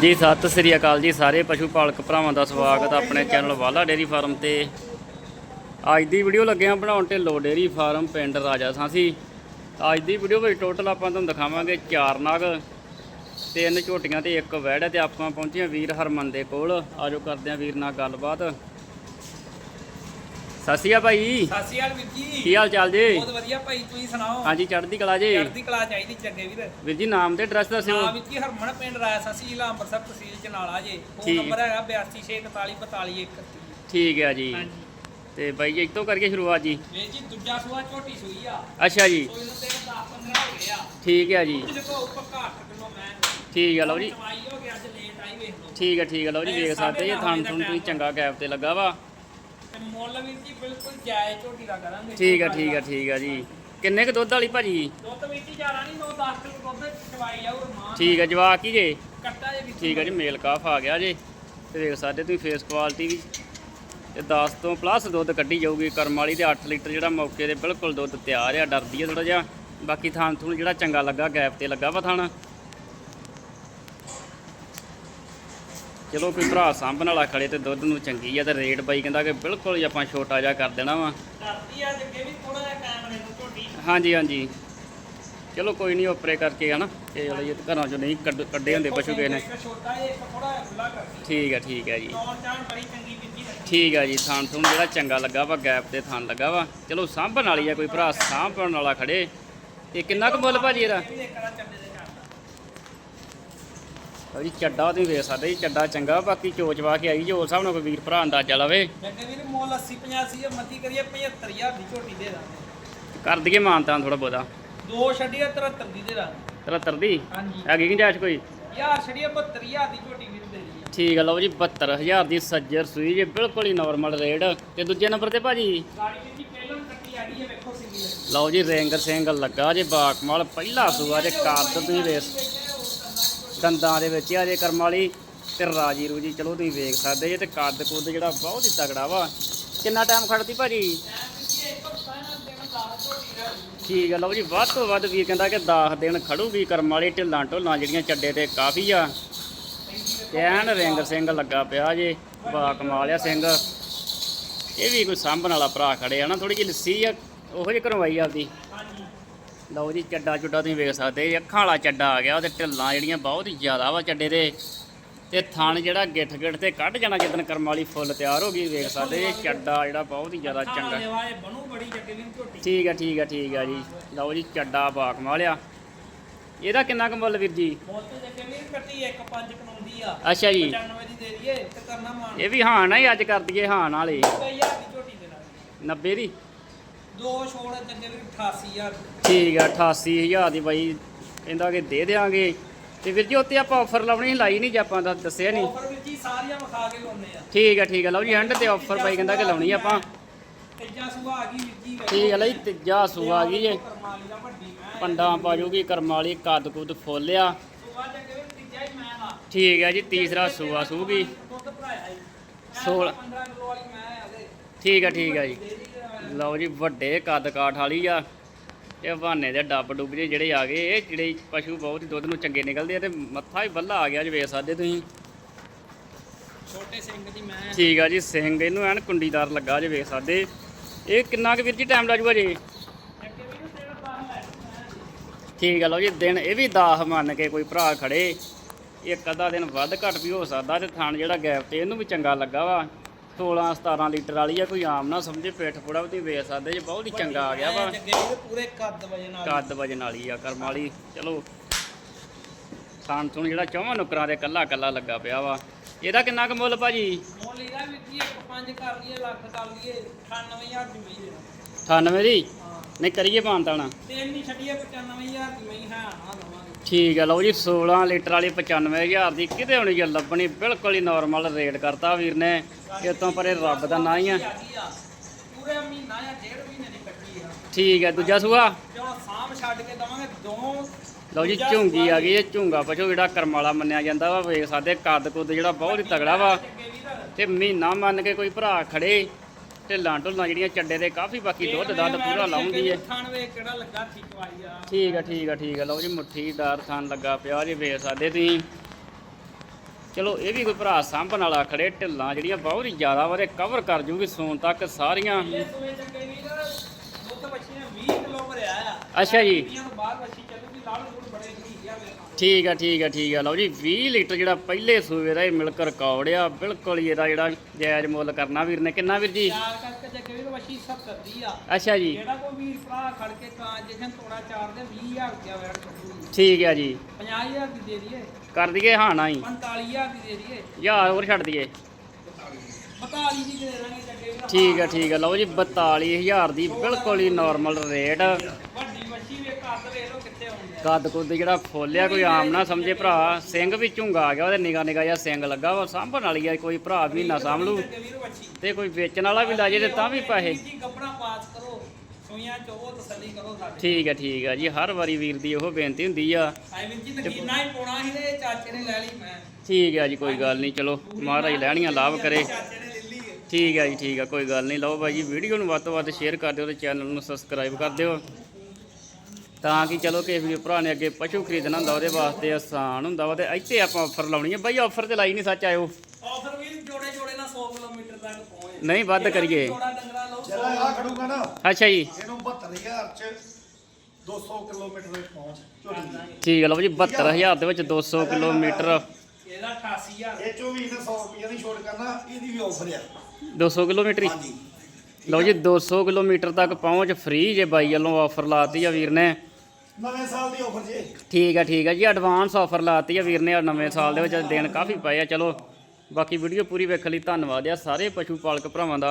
ਜੀ, ਸਤਿ ਸ੍ਰੀ ਅਕਾਲ ਜੀ ਸਾਰੇ ਪਸ਼ੂ ਪਾਲਕ ਭਰਾਵਾਂ ਦਾ ਸਵਾਗਤ ਆਪਣੇ ਚੈਨਲ ਵਾਲਾ ਡੇਰੀ ਫਾਰਮ ਤੇ। ਅੱਜ ਦੀ ਵੀਡੀਓ ਲੱਗੇ ਆ ਬਣਾਉਣ ਢਿੱਲੋ ਡੇਰੀ ਫਾਰਮ ਪਿੰਡ ਰਾਜਾ ਸਾਂਸੀ। ਅੱਜ ਦੀ ਵੀਡੀਓ ਵਿੱਚ ਟੋਟਲ ਆਪਾਂ ਤੁਹਾਨੂੰ ਦਿਖਾਵਾਂਗੇ ਚਾਰ ਨਾਗ, ਤਿੰਨ ਝੋਟੀਆਂ ਤੇ ਇੱਕ ਵੈੜ ਹੈ ਤੇ ਆਪਾਂ ਪਹੁੰਚੇ ਵੀਰ ਹਰਮਨ ਦੇ ਕੋਲ। ਆਜੋ ਕਰਦੇ ਹਾਂ ਵੀਰ ਨਾਲ ਗੱਲਬਾਤ। ਸਤਿ ਸ਼੍ਰੀ ਅਕਾਲ ਭਾਈ। ਸਤਿ ਸ਼੍ਰੀ ਅਕਾਲ ਵੀਰ ਜੀ। ਕੀ ਹਾਲ ਚਾਲ ਜੀ? ਬਹੁਤ ਵਧੀਆ ਭਾਈ ਤੁਸੀਂ ਸੁਣਾਓ? ਹਾਂਜੀ ਚੜ੍ਹਦੀ ਕਲਾ ਜੀ। ਚੜ੍ਹਦੀ ਕਲਾ ਚਾਹੀਦੀ ਚੰਗੇ ਵੀਰ। ਵੀਰ ਜੀ ਨਾਮ ਤੇ ਐਡਰੈਸ ਦੱਸਿਓ। ਨਾਮ ਵੀਰ ਜੀ ਹਰਮਨ ਪਿੰਡ ਰਾਇਆ ਸਾਸੀ ਜ਼ਿਲ੍ਹਾ ਅੰਮ੍ਰਿਤਸਰ ਤਹਿਸੀਲ ਚਨਾਲਾ ਜੇ। ਫੋਨ। ਨੰਬਰ ਹੈਗਾ 8264442131 ਠੀਕ ਹੈ ਜੀ। ਹਾਂਜੀ। ਤੇ ਬਾਈ ਜੀ ਇੱਥੋਂ ਕਰਕੇ ਸ਼ੁਰੂਆਤ ਜੀ। ਵੀਰ ਜੀ ਦੂਜਾ ਸੂਆ ਝੋਟੀ ਸੂਈ ਆ। ਅੱਛਾ ਜੀ। ਸੂਈ ਨੂੰ ਤੇ 10 15 ਹੋ ਗਏ ਆ। ਠੀਕ ਹੈ ਜੀ। ਠੀਕ ਹੈ ਲਓ ਜੀ। ਦਵਾਈ ਹੋ ਗਿਆ ਅੱਜ ਲੇਟ ਆਈ ਵੇਖ ਲਓ। ਠੀਕ ਹੈ ਠੀਕ ਹੈ ਲਓ ਜੀ ਵੇਖ ਸਕਦੇ ਜੀ ਥਾਂ ਥੁਣ ਤੁਸੀਂ ਚੰਗਾ ਗੈਪ ਤੇ ਲੱਗਾ ਵਾ। ਤੇ ਮੁੱਲ ਵੀਰ ਜੀ ਬਿਲਕੁਲ ਜਾਇਜ਼ ਝੋਟੀ ਦਾ ਕਰਾਂਗੇ। ਠੀਕ ਹੈ ਠੀਕ ਹੈ ਠੀਕ ਹੈ ਜੀ। ਕਿੰਨੇ ਕ ਦੁੱਧ ਵਾਲੀ ਭਾਜੀ? ਦੁੱਧ ਜੀ ਜ਼ਿਆਦਾ ਨਹੀਂ 9 10 ਕਿਲੋ ਦੁੱਧ ਚਵਾਈ ਆਉ ਰਮਾਨ ਠੀਕ ਹੈ ਜਵਾਕ ਕੀ ਜੇ। ਕੱਟਾ ਜੇ ਵੀਰ ਠੀਕ ਹੈ ਜੀ ਮੇਲ ਕਾਫ ਆ ਗਿਆ ਜੇ। ਤੇ ਵੇਖ ਸਕਦੇ ਤੁਸੀਂ ਫੇਸ ਕੁਆਲਿਟੀ ਵੀ। ਤੇ 10 ਤੋਂ ਪਲੱਸ ਦੁੱਧ ਕੱਢੀ ਜਾਊਗੀ ਕਰਮ ਵਾਲੀ ਤੇ 8 ਲੀਟਰ ਜਿਹੜਾ ਮੌਕੇ ਤੇ ਬਿਲਕੁਲ ਦੁੱਧ ਤਿਆਰ ਆ ਡਰਦੀ ਆ ਥੋੜਾ ਜਿਹਾ। ਬਾਕੀ ਥਾਂ ਥੂਣ ਜਿਹੜਾ ਚੰਗਾ ਲੱਗਾ ਗੈਪ ਤੇ ਲੱਗਾ ਵਾ ਥਾਣਾ ਚਲੋ ਕੋਈ ਭਰਾ ਸਾਂਭਣ ਵਾਲਾ ਖੜੇ ਤੇ ਦੁੱਧ ਨੂੰ ਚੰਗੀ ਆ ਤੇ ਰੇਟ ਬਾਈ ਕਹਿੰਦਾ ਕਿ ਬਿਲਕੁਲ ਹੀ ਆਪਾਂ ਛੋਟਾ ਜਿਹਾ ਕਰ ਦੇਣਾ ਵਾ। ਕਰਦੀ ਆ ਅੱਗੇ ਵੀ ਥੋੜਾ ਜਿਹਾ ਕੈਮਰੇ ਨੂੰ ਝੋਟੀ ਹਾਂਜੀ ਹਾਂਜੀ। ਚਲੋ ਕੋਈ ਨਹੀਂ ਓਪਰੇ ਕਰਕੇ ਹਨਾ ਇਹ ਚਲੋ ਇਹ ਘਰਾਂ ਚੋਂ ਨਹੀਂ ਕੱਢ- ਹੁੰਦੇ ਪਸ਼ੂ ਕਿਸੇ ਨੇ। ਛੋਟਾ ਜਿਹਾ ਇੱਕ ਥੋੜਾ ਜਿਹਾ ਖੁੱਲਾ ਕਰਦੀ ਠੀਕ ਹੈ ਠੀਕ ਹੈ ਜੀ। ਬੜੀ ਚੰਗੀ ਠੀਕ ਹੈ ਜੀ ਥਾਂ ਥੂਣ ਜਿਹੜਾ ਚੰਗਾ ਲੱਗਾ ਵਾ ਗੈਪ ਤੇ ਥਾਂ ਲੱਗਾ ਵਾ। ਚਲੋ ਸਾਂਭਣ ਵਾਲੀ ਆ ਕੋਈ ਭਰਾ ਸਾਂਭਣ ਵਾਲਾ ਖੜੇ। ਤੇ ਕਿੰਨਾ ਕੁ ਮੁੱਲ ਭਾਜੀ ਇਹਦਾ? ਦੇ ਜੀ ਚੱਡਾ ਤੁਸੀਂ ਵੇਖ ਸਕਦੇ ਜੀ ਚੱਡਾ ਚੰਗਾ ਬਾਕੀ ਚੋਚਵਾ ਕੇ ਆਈ ਜੀ ਹਿਸਾਬ ਨਾਲ ਕੋਈ ਵੀਰ ਭਰਾ ਅੰਦਾਜ਼ਾ ਲਵੇ। ਜੱਗੇ ਵੀਰ ਮੁੱਲ 80 85 ਆ ਮੱਤੀ ਕਰੀਏ 75000 ਦੀ ਝੋਟੀ ਦੇ ਕਰ ਦਈਏ ਮਾਨਤਾਂ ਥੋੜਾ ਬਹੁਤਾ। ਦੋ ਛੱਡੀਏ 73 ਦੀ ਦੇ ਦਾਂਗੇ। 73 ਦੀ? ਹਾਂਜੀ। ਹੈਗੀ ਕਿ ਜਾਇਜ਼ ਕੋਈ? ਯਾਰ ਛੱਡੀਏ 72000 ਦੀ ਝੋਟੀ ਵੀਰ ਦੇ ਦਈਏ। ਠੀਕ ਹੈ ਲਓ ਜੀ 72000 ਦੀ ਸੱਜਰ ਸੂਈ ਜੇ ਬਿਲਕੁਲ ਹੀ ਨਾਰਮਲ ਰੇਟ ਤੇ ਦੂਜੇ ਨੰਬਰ ਤੇ ਭਾਜੀ? ਗਾੜੀ ਜੀ ਪਹਿਲਾਂ ਕੱਟੀ ਆੜੀ ਹੈ ਵੇਖੋ ਸਿੰਗੀ ਲੱਗੀ ਲਓ ਜੀ ਰਿੰਗ ਸਿੰਘ ਲੱਗਾ ਜੇ ਬਾਕਮਾਲ ਪਹਿਲਾ ਸੂਆ ਜੇ ਕੱਦ ਤੁਸੀਂ ਵੇਖ ਦੰਦਾਂ ਦੇ ਵਿੱਚ ਆ ਜੇ ਕਰਮ ਵਾਲੀ, ਤੇ ਰਾਜੀ ਰੂਜੀ ਚਲੋ ਤੁਸੀਂ ਵੇਖ ਸਕਦੇ ਜੇ, ਤੇ ਕੱਦ ਕੁੱਦ ਜਿਹੜਾ ਬਹੁਤ ਹੀ ਤਗੜਾ ਵਾ। ਕਿੰਨਾ ਟਾਈਮ ਖੜਦੀ ਭਾਜੀ? ਠੀਕ ਹੈ ਲਓ ਜੀ, ਵੱਧ ਤੋਂ ਵੱਧ ਵੀਰ ਕਹਿੰਦਾ ਕਿ 10 ਦਿਨ ਖੜੂਗੀ ਕਰਮ ਵਾਲੀ, ਢਿੱਲਾਂ ਢੋਲਾਂ ਜਿਹੜੀਆਂ ਚੱਡੇ ਤੇ ਕਾਫੀ ਆ। ਤੇ ਐਨ ਰਿੰਗ ਸਿੰਘ ਲੱਗਾ ਪਿਆ ਜੇ ਬਾ ਕਮਾਲ ਆ ਸਿੰਘ। ਇਹ ਵੀ ਕੋਈ ਸਾਂਭਣ ਵਾਲਾ ਭਰਾ ਖੜੇ ਆ ਨਾ ਥੋੜੀ ਜਿਹੀ ਲੱਸੀ ਆ, ਉਹੋ ਜਿਹੀ ਕਰਵਾਈ ਆਪਦੀ। ਲਓ ਜੀ ਚੱਡਾ ਚੁੱਡਾ ਤੁਸੀਂ ਵੇਖ ਸਕਦੇ ਅੱਖਾਂ ਵਾਲਾ ਚੱਡਾ ਆ ਗਿਆ ਉਹਦੇ ਢਿੱਲਾਂ ਜਿਹੜੀਆਂ ਬਹੁਤ ਹੀ ਜ਼ਿਆਦਾ ਵਾ ਚੱਡੇ ਦੇ। ਤੇ ਥਣ ਜਿਹੜਾ ਗਿੱਠ ਗਿੱਠ ਤੇ ਕੱਢ ਜਾਣਾ ਜਿੱਦਣ ਕਰਮ ਵਾਲੀ ਫੁੱਲ ਤਿਆਰ ਹੋ ਗਈ ਵੇਖ ਸਕਦੇ ਜੀ ਚੱਡਾ ਜਿਹੜਾ ਬਹੁਤ ਹੀ ਜ਼ਿਆਦਾ ਚੰਗਾ। ਠੀਕ ਹੈ ਠੀਕ ਹੈ ਠੀਕ ਹੈ ਜੀ। ਲਓ ਜੀ ਚੱਡਾ ਬਾਕ ਮਾਲਿਆ। ਇਹਦਾ ਕਿੰਨਾ ਕੁ ਮੁੱਲ ਵੀਰ ਜੀ? ਆ। ਅੱਛਾ ਜੀ। 95 ਦੀ ਦੇ ਦਈਏ ਤੇ ਕਰਨਾ ਮਾਨ। ਇਹ ਵੀ ਹਾਂ ਨਾ ਹੀ ਅੱਜ ਕਰ ਦਈਏ ਹਾਂ ਵਾਲੇ। 20000 ਦੀ ਝੋਟੀ ਦੇ ਦਾਂਗੇ 90 ਦੀ? ਦੋ ਛੋੜ ਜੱਗੇ ਵੀਰ 88000 ਠੀਕ ਹੈ 88000 ਦੀ ਬਾਈ ਕਹਿੰਦਾ ਕਿ ਦੇ ਦੇਾਂਗੇ ਤੇ ਵੀਰ ਜੀ ਉੱਤੇ ਆਪਾਂ ਆਫਰ ਲਾਉਣੀ ਲਾਈ ਨਹੀਂ ਜੇ ਆਪਾਂ ਦਾ ਦੱਸਿਆ ਨਹੀਂ। ਆਫਰ ਵਿੱਚ ਹੀ ਸਾਰੀਆਂ ਵਿਖਾ ਕੇ ਲਾਉਨੇ ਆ। ਠੀਕ ਹੈ ਠੀਕ ਹੈ ਲਓ ਜੀ ਐਂਡ ਤੇ ਆਫਰ ਬਾਈ ਕਹਿੰਦਾ ਕਿ ਲਾਉਣੀ ਆਪਾਂ। ਤੀਜਾ ਸੂਆ ਆ ਗਈ ਵੀਰ ਜੀ ਠੀਕ ਹੈ ਲਈ ਤੀਜਾ ਸੂਆ ਆ ਗਈ ਜੇ। ਕਰਮਾਲੀ ਪੰਡਾਂ ਪਾਜੂਗੀ ਕਰਮ ਵਾਲੀ ਕੱਦ ਕੁੱਦ ਫੁੱਲ ਆ ਸੂਆ ਜੱਗੇ ਵੀਰ ਤੀਜਾ ਹੀ ਮੈਂ ਦਾ ਠੀਕ ਹੈ ਜੀ ਤੀਸਰਾ ਸੂਆ ਸੂਗੀ। ਦੁੱਧ ਭਰਾਇਆ ਜੀ ਸੋਲਾਂ। 15 ਕਿਲੋ ਵਾਲੀ ਮੈਂ ਆ ਦੇ ਠੀਕ ਹੈ ਠੀਕ ਹੈ ਜੀ। ਲਓ ਜੀ ਵੱਡੇ ਕੱਦ ਕਾਠ ਵਾਲੀ ਆ। ਇਹ ਬਹਾਨੇ ਦੇ ਡੱਬ ਡੁੱਬ ਜਿਹੇ ਜਿਹੜੇ ਆ ਗਏ ਇਹ ਜਿਹੜੇ ਪਸ਼ੂ ਬਹੁਤ ਹੀ ਦੁੱਧ ਨੂੰ ਚੰਗੇ ਨਿਕਲਦੇ ਆ ਤੇ ਮੱਥਾ ਹੀ ਬੱਲਾ ਆ ਗਿਆ ਜੀ ਵੇਖ ਸਕਦੇ ਤੁਸੀਂ। ਛੋਟੇ ਸਿੰਘ ਦੀ ਮੈਂ। ਠੀਕ ਆ ਜੀ ਸਿੰਘ ਇਹਨੂੰ ਐਨ ਕੁੰਡੀਦਾਰ ਲੱਗਾ ਜੇ ਵੇਖ ਸਕਦੇ ਇਹ ਕਿੰਨਾ ਕੁ ਵੀਰ ਜੀ ਟਾਈਮ ਲੱਜੂਗਾ ਜੀ? ਠੀਕ ਆ ਲਓ ਜੀ ਦਿਨ ਇਹ ਵੀ 10 ਮੰਨ ਕੇ ਕੋਈ ਭਰਾ ਖੜੇ। ਇੱਕ ਅੱਧਾ ਦਿਨ ਵੱਧ ਘੱਟ ਵੀ ਹੋ ਸਕਦਾ ਤੇ ਥਣ ਜਿਹੜਾ ਗੈਪ ਤੇ ਇਹਨੂੰ ਵੀ ਚੰਗਾ ਲੱਗਾ ਵਾ। 16 17 ਲੀਟਰ ਵਾਲੀ ਆ ਕੋਈ ਆਮ ਨਾ ਸਮਝੇ ਪੇਟ ਪੂੜਾ ਵੀ ਵੇਖ ਸਕਦੇ ਜੇ ਬਹੁਤ ਹੀ ਚੰਗਾ ਆ ਗਿਆ ਵਾ। ਪੂਰੇ ਕੱਦ ਵਜੇ ਨਾਲ ਕੱਦ ਵਜਨ ਵਾਲੀ ਆ ਕਰਮ ਵਾਲੀ। ਚਲੋ ਥਣ ਥੁਣ ਜਿਹੜਾ ਚੌਵਾਂ ਨੁਕਰਾਂ ਦੇ ਕੱਲਾ ਕੱਲਾ ਲੱਗਾ ਪਿਆ ਵਾ। ਇਹਦਾ ਕਿੰਨਾ ਕੁ ਮੁੱਲ ਭਾਜੀ? ਮੁੱਲ ਇਹਦਾ ਇੱਕ ਪੰਜ ਕਰ ਲਈਏ ਲੱਖ ਕਰ ਲਈਏ 98000 ਦੀ ਮਈ ਦੇਣਾ। 98 ਦੀ? ਹਾਂ। ਨਹੀਂ ਕਰੀਏ ਪਾਂਤਾਣਾ ਤਿੰਨ ਹੀ ਛੱਡੀਏ 95000 ਦੀ ਮਈ ਹੈ ਦਵਾਂਗੇ ਠੀਕ ਹੈ ਲਓ ਜੀ 16 ਲੀਟਰ ਵਾਲੀ 95000 ਦੀ ਕਿਤੇ ਹੋਣੀ ਜੇ ਲੱਭਣੀ ਬਿਲਕੁਲ ਹੀ ਨਾਰਮਲ ਰੇਟ ਕਰਤਾ ਵੀਰ ਨੇ ਇਹ ਤੋਂ ਪਰੇ ਰੱਬ ਦਾ ਨਾਂ ਹੀ ਆ। ਪੂਰੇ ਮਹੀਨਾ ਜਾਂ ਡੇਢ ਮਹੀਨੇ ਦੀ ਕੱਟੀ ਆ। ਠੀਕ ਹੈ ਦੂਜਾ ਸੂਆ? ਜਦੋਂ ਸਾਂਭ ਛੱਡ ਕੇ ਦਵਾਂਗੇ ਦੋ ਲਓ ਜੀ ਝੁੰਗੀ ਆ ਗਈ ਇਹ ਝੁੰਗਾ ਪਛੋ ਜਿਹੜਾ ਕਰਮ ਵਾਲਾ ਮੰਨਿਆ ਜਾਂਦਾ ਵਾ ਵੇਖ ਸਕਦੇ ਕੱਦ ਕੁੱਦ ਜਿਹੜਾ ਬਹੁਤ ਹੀ ਤਗੜਾ ਵਾ। ਤੇ ਮਹੀਨਾ ਮੰਨ ਕੇ ਕੋਈ ਭਰਾ ਖੜੇ ਢਿੱਲਾਂ ਢੁੱਲਾਂ ਜਿਹੜੀਆਂ ਚੱਡੇ ਦੇ ਕਾਫੀ ਬਾਕੀ ਦੁੱਧ ਦੱਧ ਪੂਰਾ ਲਾਉਂਦੀ ਕਿਹੜਾ ਲੱਗਾ ਠੀਕ ਵਾਈ ਆ? ਠੀਕ ਆ ਠੀਕ ਆ ਠੀਕ ਆ। ਲਓ ਜੀ ਮੁੱਠੀਦਾਰ ਥਾਨ ਲੱਗਾ ਪਿਆ ਜੀ ਵੇਖ ਸਕਦੇ ਤੁਸੀਂ। ਚਲੋ ਇਹ ਵੀ ਕੋਈ ਭਰਾ ਸਾਂਭਣ ਵਾਲਾ ਖੜੇ ਢਿੱਲਾਂ ਜਿਹੜੀਆਂ ਬਹੁਤ ਹੀ ਜ਼ਿਆਦਾ ਵਾਰੇ ਕਵਰ ਕਰ ਜੂਗੀ ਸੂਣ ਤੱਕ ਸਾਰੀਆਂ। ਇਹ ਸੂਏ ਚੱਕੇ ਵੀਰ ਦੁੱਧ ਬੱਚੀਆਂ 20 ਕਿਲੋ ਭਰਿਆ ਆ। ਅੱਛਾ ਜੀ। ਠੀਕ ਆ ਠੀਕ ਆ ਠੀਕ ਆ। ਲਓ ਜੀ 20 ਲੀਟਰ ਜਿਹੜਾ ਪਹਿਲੇ ਸੂਏ ਦਾ ਇਹ ਮਿਲਕ ਰਿਕਾਰਡ ਆ। ਬਿਲਕੁਲ ਹੀ ਇਹਦਾ ਜਿਹੜਾ ਜਾਇਜ਼ ਮੁੱਲ ਕਰਨਾ ਵੀਰ ਨੇ। ਕਿੰਨਾ ਵੀਰ ਜੀ? ਚਾਰ ਕਰਕੇ ਚੱਕੇ ਵੀਰ ਬੱਚੀ 70 ਦੀ ਆ। ਅੱਛਾ ਜੀ। ਜਿਹੜਾ ਕੋਈ ਵੀਰ ਭਰਾ ਖੜ ਕੇ ਕਾਂ ਜੇਸ਼ਨ ਤੋੜਾ ਚਾਰ ਦੇ 20000 ਰੁਪਇਆ ਵੈਟ ਕੱਢੂਗੀ ਠੀਕ ਆ ਜੀ। 50000 ਦੀ ਦੇ ਦਈਏ। ਕਰ ਦਈਏ ਹਾਂ ਨਾ ਹੀ 45000 ਦੀ ਦੇ ਦਈਏ। ਯਾਰ ਹੋਰ ਛੱਡ ਦਈਏ। 42 ਦੀ ਦੇ ਦਾਂਗੇ ਚੱਕੇ ਵੀਰ ਠੀਕ ਆ ਠੀਕ ਆ। ਲਓ ਜੀ 42000 ਦੀ ਬਿਲਕੁਲ ਹੀ ਨਾਰਮਲ ਰੇਟ ਵੱਡੀ ਮੱਛੀ ਵੀ ਕੱਦ ਵੇਖ ਲਓ ਕਿੱਥੇ ਆਉਂਦੀ ਆ ਕੱਦ ਕੁੱਦ ਜਿਹੜਾ ਖੋਲਿਆ ਕੋਈ ਆਮ ਨਾ ਸਮਝੇ ਭਰਾ। ਸਿੰਘ ਵੀ ਝੁੰਗਾ ਆ ਗਿਆ, ਉਹਦੇ ਨਿਗਾ ਨਿਗਾ ਜਿਹਾ ਸਿੰਘ ਲੱਗਾ ਵਾ, ਸਾਂਭਣ ਵਾਲੀ ਆ, ਕੋਈ ਭਰਾ ਵੀ ਨਾ ਸਾਂਭ ਤੇ ਕੋਈ ਵੇਚਣ ਵਾਲਾ ਵੀ ਲਾਜੇ ਤੇ ਤਾਂ ਵੀ ਪੈਸੇ। ਠੀਕ ਹੈ ਠੀਕ ਹੈ ਜੀ, ਹਰ ਵਾਰੀ ਵੀਰ ਦੀ ਉਹ ਬੇਨਤੀ ਹੁੰਦੀ ਆ। ਠੀਕ ਹੈ ਜੀ, ਕੋਈ ਗੱਲ ਨਹੀਂ, ਚਲੋ, ਮਹਾਰਾਜ ਲੈਣੀਆਂ ਲਾਭ ਕਰੇ। ਠੀਕ ਹੈ। ਜੀ, ਠੀਕ ਆ, ਕੋਈ ਗੱਲ ਨਹੀਂ, ਲਓ ਬਾਈ ਜੀ, ਵੀਡੀਓ ਨੂੰ ਵੱਧ ਤੋਂ ਵੱਧ ਸ਼ੇਅਰ ਕਰ ਦਿਓ ਤੇ ਚੈਨਲ ਨੂੰ ਸਬਸਕ੍ਰਾਈਬ ਕਰ ਦਿਓ। ਤਾਂ ਕਿ ਚਲੋ ਕਿਸੇ ਵੀ ਭਰਾ ਨੇ ਅੱਗੇ ਪਸ਼ੂ ਖਰੀਦਣਾ ਹੁੰਦਾ ਉਹਦੇ ਵਾਸਤੇ ਆਸਾਨ ਹੁੰਦਾ ਵਾ ਤੇ ਇੱਥੇ ਆਪਾਂ ਆਫਰ ਲਾਉਣੀ ਹੈ ਬਾਈ ਆਫਰ ਤੇ ਲਾਈ ਨਹੀਂ ਸੱਚ ਆਇਓ। ਆਫਰ ਵੀਰ ਜੋੜੇ ਜੋੜੇ ਨਾਲ 100 ਕਿਲੋਮੀਟਰ ਤੱਕ ਪਹੁੰਚ ਨਹੀਂ ਵੱਧ ਕਰੀਏ। ਜੋੜਾ ਡੰਗਰਾ ਲਓ ਜਿਹੜਾ ਆ ਖੜੂਗਾ ਨਾ ਅੱਛਾ ਜੀ। ਇਹਨੂੰ 72000 ਚ 200 ਕਿਲੋਮੀਟਰ ਤੱਕ ਪਹੁੰਚ ਦੀ। ਠੀਕ ਆ ਲਓ ਜੀ 72000 ਦੇ ਵਿੱਚ 200 ਕਿਲੋਮੀਟਰ। ਇਹਦਾ 88000 ਇਹ ਚੋਂ ਵੀ ਇਹਨੇ 100 ਰੁਪਏ ਦੀ ਛੋਟ ਕਰਨਾ ਇਹਦੀ ਵੀ ਆਫਰ ਆ। 200 ਕਿਲੋਮੀਟਰ ਹੀ? ਹਾਂਜੀ। ਲਓ ਜੀ 200 ਕਿਲੋਮੀਟਰ ਤੱਕ ਪਹੁੰਚ ਫ੍ਰੀ ਜੇ ਬਾਈ ਵੱਲੋਂ ਆਫਰ ਲਾਤੀ ਆ ਵੀਰ ਨੇ। ਨਵੇਂ ਸਾਲ ਦੀ ਆਫਰ ਜੇ ਠੀਕ ਆ ਠੀਕ ਆ ਜੀ ਐਡਵਾਂਸ ਆਫਰ ਲਾਤੀ ਆ ਵੀਰ ਨੇ ਨਵੇਂ ਸਾਲ ਦੇ ਵਿੱਚ ਦਿਨ ਕਾਫੀ ਪਏ ਆ। ਚਲੋ, ਬਾਕੀ ਵੀਡੀਓ ਪੂਰੀ ਵੇਖਣ ਲਈ ਧੰਨਵਾਦ ਆ। ਸਾਰੇ ਪਸ਼ੂ ਪਾਲਕ ਭਰਾਵਾਂ ਦਾ